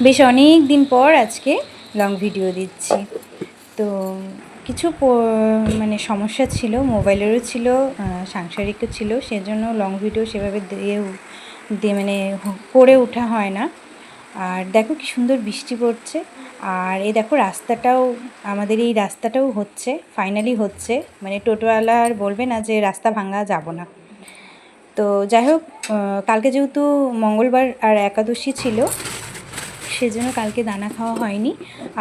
বেশ অনেক দিন পর আজকে লং ভিডিও দিচ্ছি। তো কিছু মানে সমস্যা ছিল, মোবাইলেরও ছিল সাংসারিকও ছিল, সেজন্য লং ভিডিও সেভাবে দিয়ে দিয়ে মানে করে ওঠা হয় না। আর দেখো কি সুন্দর বৃষ্টি পড়ছে, আর এই দেখো রাস্তাটাও, আমাদের এই রাস্তাটাও হচ্ছে ফাইনালি হচ্ছে। মানে টোটোওয়ালা আর বলবে না যে রাস্তা ভাঙা যাব না। তো যাই হোক কালকে যেহেতু মঙ্গলবার আর একাদশী ছিল সেজন্য কালকে দানা খাওয়া হয়নি।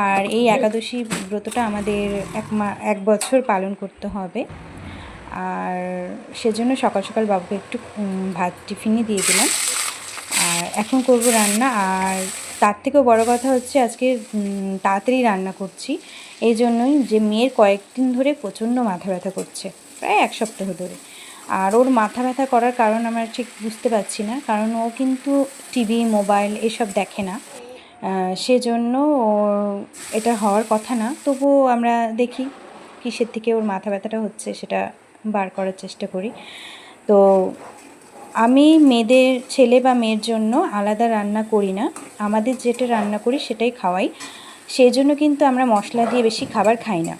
আর এই একাদশী ব্রতটা আমাদের এক মা, এক বছর পালন করতে হবে। আর সেজন্য সকাল সকাল বাবুকে একটু ভাত টিফিনে দিয়ে দিলাম। আর এখন করব রান্না। আর তার থেকেও বড় কথা হচ্ছে আজকে তাড়াতাড়ি রান্না করছি। এই জন্যই যে মেয়ের কয়েকদিন ধরে প্রচণ্ড মাথা ব্যথা করছে, প্রায় এক সপ্তাহ ধরে। আর ওর মাথা ব্যথা করার কারণ আমরা ঠিক বুঝতে পারছি না। কারণ ও কিন্তু টিভি, মোবাইল এসব দেখে না। সেজন্য ওর এটা হওয়ার কথা না। তবুও আমরা দেখি কিসের থেকে ওর মাথা ব্যথাটা হচ্ছে সেটা বার করার চেষ্টা করি। তো আমি মেয়েদের ছেলে বা মেয়ের জন্য আলাদা রান্না করি না। আমাদের যেটা রান্না করি সেটাই খাওয়াই। সেই জন্য কিন্তু আমরা মশলা দিয়ে বেশি খাবার খাই না।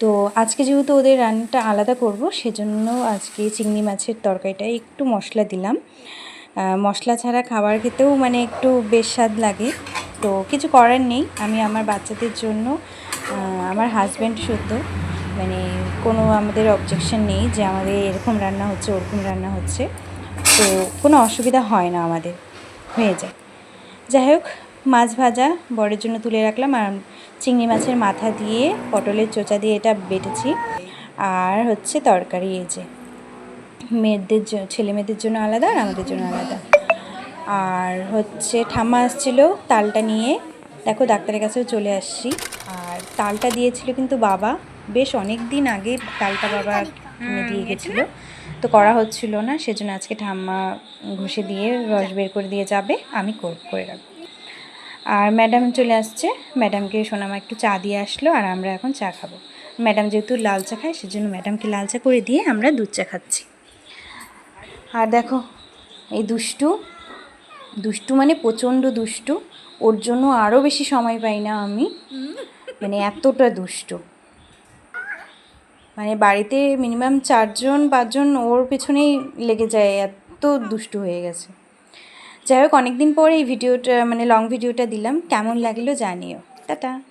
তো আজকে যেহেতু ওদের রান্নাটা আলাদা করব, সেজন্য আজকে চিংড়ি মাছের তরকারিটায় একটু মশলা দিলাম। মশলা ছাড়া খাবার খেতেও মানে একটু বেশ স্বাদ লাগে। তো কিছু করার নেই। আমি আমার বাচ্চাদের জন্য আমার হাজব্যান্ড শুদ্ধ মানে কোনো আমাদের অবজেকশন নেই যে আমাদের এরকম রান্না হচ্ছে, ওরকম রান্না হচ্ছে। তো কোনো অসুবিধা হয় না আমাদের। হয়ে যায়। যাই হোক, মাছ ভাজা বরের জন্য তুলে রাখলাম। আর চিংড়ি মাছের মাথা দিয়ে পটলের চোচা দিয়ে এটা বেটেছি। আর হচ্ছে তরকারি এই যে। মেয়েদের ছেলে মেয়েদের জন্য আলাদা আর আমাদের জন্য আলাদা। আর হচ্ছে ঠাম্মা আসছিল তালটা নিয়ে। দেখো ডাক্তারের কাছেও চলে আসছি। আর তালটা দিয়েছিল কিন্তু বাবা। বেশ অনেক দিন আগে তালটা বাবা কিনে দিয়ে গেছিল। তো করা হচ্ছিল না সেজন্য আজকে ঠাম্মা ঘষে দিয়ে রস বের করে দিয়ে যাবে আমি করে রাখব। আর ম্যাডাম চলে আসছে। ম্যাডামকে সোনামা একটু চা দিয়ে আসলো আর আমরা এখন চা খাব। ম্যাডাম যেহেতু লাল চা খায় সেজন্য ম্যাডামকে লাল চা করে দিয়ে আমরা দুধ চা খাচ্ছি। আর দেখো, এই দুষ্টু দুষ্টু মানে প্রচণ্ড দুষ্টু, ওর জন্য আরও বেশি সময় পাই না আমি। মানে এতটা দুষ্টু। মানে বাড়িতে মিনিমাম চারজন, পাঁচজন ওর পেছনেই লেগে যায়, এত দুষ্টু হয়ে গেছে। যাই হোক, অনেকদিন পরে এই ভিডিওটা মানে লং ভিডিওটা দিলাম। কেমন লাগল জানিও। টাটা।